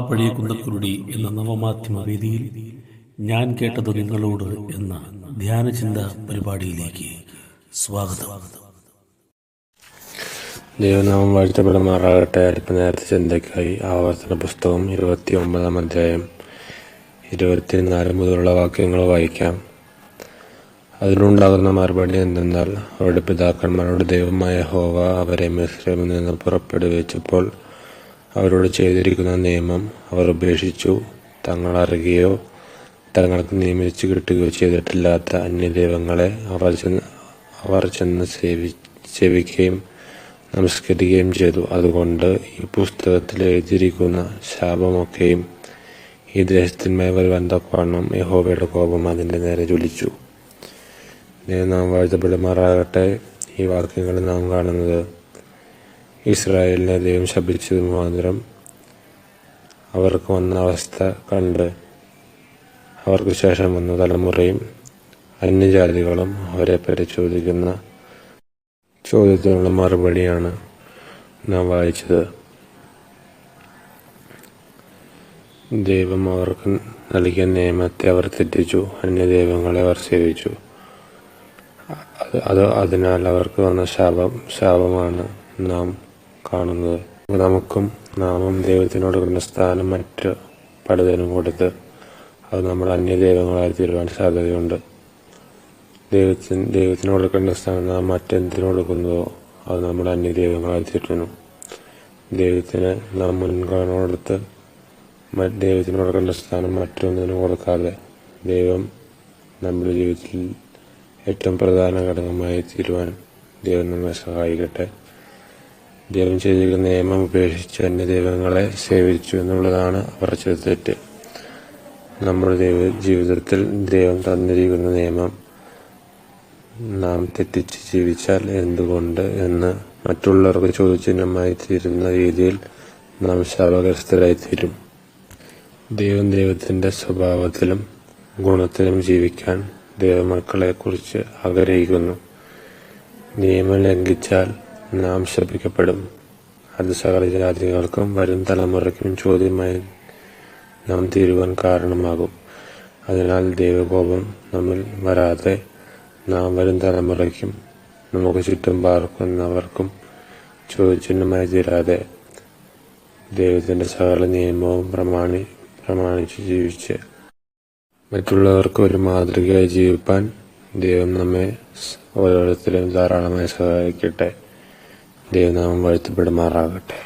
പഴയ കുന്തക്കുരുടി എന്ന നവമാധ്യമ വേദിയിൽ ഞാൻ കേട്ടത് നിങ്ങളോട് എന്ന ധ്യാനചിന്ത പരിപാടിയിലേക്ക് സ്വാഗതം. ദൈവനാമം വാഴ്ത്തപ്പെടുമാറാകട്ടെ. അല്പനേരത്തെ ചിന്തയ്ക്കായി ആവർത്തന പുസ്തകം ഇരുപത്തി ഒമ്പതാം അധ്യായം ഇരുപത്തിനാല് മുതലുള്ള വാക്യങ്ങൾ വായിക്കാം. അതിനുണ്ടാകുന്ന മറുപടി എന്തെന്നാൽ അവരുടെ പിതാക്കന്മാരുടെ ദൈവമായ ഹോവ അവരെ മിശ്രമിൽ നിന്ന് പുറപ്പെടുവിച്ചപ്പോൾ അവരോട് ചെയ്തിരിക്കുന്ന നിയമം അവർ ഉപേക്ഷിച്ചു. തങ്ങൾ അറിയുകയോ തങ്ങൾക്ക് നിയമിച്ചു കിട്ടുകയോ ചെയ്തിട്ടില്ലാത്ത അന്യദൈവങ്ങളെ അവർ ചെന്ന് അവർ ചെന്ന് സേവി സേവിക്കുകയും നമസ്കരിക്കുകയും ചെയ്തു. അതുകൊണ്ട് ഈ പുസ്തകത്തിൽ എഴുതിയിരിക്കുന്ന ശാപമൊക്കെയും ഈ ദേശത്തിന്മേൽ വരുവാൻ തക്കവണ്ണം യഹോബയുടെ കോപം അതിന്റെ നേരെ ജ്വലിച്ചു. നാം വാഴ്ത്തപ്പെടുമാറാകട്ടെ. ഈ വാക്യങ്ങളിൽ നാം കാണുന്നത് ഇസ്രായേലിനെ ദൈവം ശപിച്ചത് മുഖാന്തരം അവർക്ക് വന്ന അവസ്ഥ കണ്ട് അവർക്ക് ശേഷം വന്ന തലമുറയും അന്യജാതികളും അവരെ പരിശോധിക്കുന്ന ചോദ്യത്തിനുള്ള മറുപടിയാണ് നാം വായിച്ചത്. ദൈവം അവർക്ക് നൽകിയ നിയമത്തെ അവർ തെറ്റിച്ചു അന്യദൈവങ്ങളെ അവർ സേവിച്ചു. അത് അത് അതിനാൽ അവർക്ക് വന്ന ശാപം ശാപമാണ് നാം കാണുന്നത്. നമുക്കും നാമം ദൈവത്തിനോട് കൊടുക്കുന്ന സ്ഥാനം മറ്റ് പലതിനും കൊടുത്ത് അത് നമ്മൾ അന്യ ദൈവങ്ങളായി തീരുവാൻ സാധ്യതയുണ്ട്. ദൈവത്തിന് ദൈവത്തിനോട് കൊടുക്കേണ്ട സ്ഥാനം നാം മറ്റെന്തിനു കൊടുക്കുന്നതോ അത് നമ്മൾ അന്യ ദൈവങ്ങളായി തീരുന്നു. ദൈവത്തിന് നാം മുൻഗണന കൊടുത്ത് മറ്റ് ദൈവത്തിന് കൊടുക്കേണ്ട സ്ഥാനം മറ്റൊന്നിനും കൊടുക്കാതെ ദൈവം നമ്മുടെ ജീവിതത്തിൽ ഏറ്റവും പ്രധാന ഘടകമായി തീരുവാൻ ദൈവം നമ്മളെ സഹായിക്കട്ടെ. ദൈവം ചെയ്തിരിക്കുന്ന നിയമം ഉപേക്ഷിച്ച് അന്യ ദൈവങ്ങളെ സേവിച്ചു എന്നുള്ളതാണ് അവർ ചെയ്ത തെറ്റ്. നമ്മുടെ ദൈവ ജീവിതത്തിൽ ദൈവം തന്നിരിക്കുന്ന നിയമം നാം തെറ്റിച്ച് ജീവിച്ചാൽ എന്തുകൊണ്ട് എന്ന് മറ്റുള്ളവർക്ക് ചോദ്യചിഹ്നമായി തീരുന്ന രീതിയിൽ നാം ശാപഗ്രസ്തരായി തീരും ദൈവം ദൈവത്തിന്റെ സ്വഭാവത്തിലും ഗുണത്തിലും ജീവിക്കാൻ ദൈവമക്കളെക്കുറിച്ച് ആഗ്രഹിക്കുന്നു. നിയമം ലംഘിച്ചാൽ നാം ശപിക്കപ്പെടും അത് സകല ജാതികൾക്കും വരും തലമുറയ്ക്കും ചോദ്യമായി നാം തീരുവാൻ കാരണമാകും. അതിനാൽ ദൈവകോപം നമ്മിൽ വരാതെ നാം വരും തലമുറയ്ക്കും നമുക്ക് ചുറ്റും പാർക്കുന്നവർക്കും ചോദ്യചിഹ്നമായി തീരാതെ ദൈവത്തിന്റെ സകല നിയമവും പ്രമാണി പ്രമാണിച്ച് ജീവിച്ച് മറ്റുള്ളവർക്ക് ഒരു മാതൃകയായി ജീവിപ്പാൻ ദൈവം നമ്മെ ഓരോരുത്തരെയും ധാരാളമായി സഹായിക്കട്ടെ. ദൈവനാമം വാഴ്ത്തപ്പെടുമാറാകട്ടെ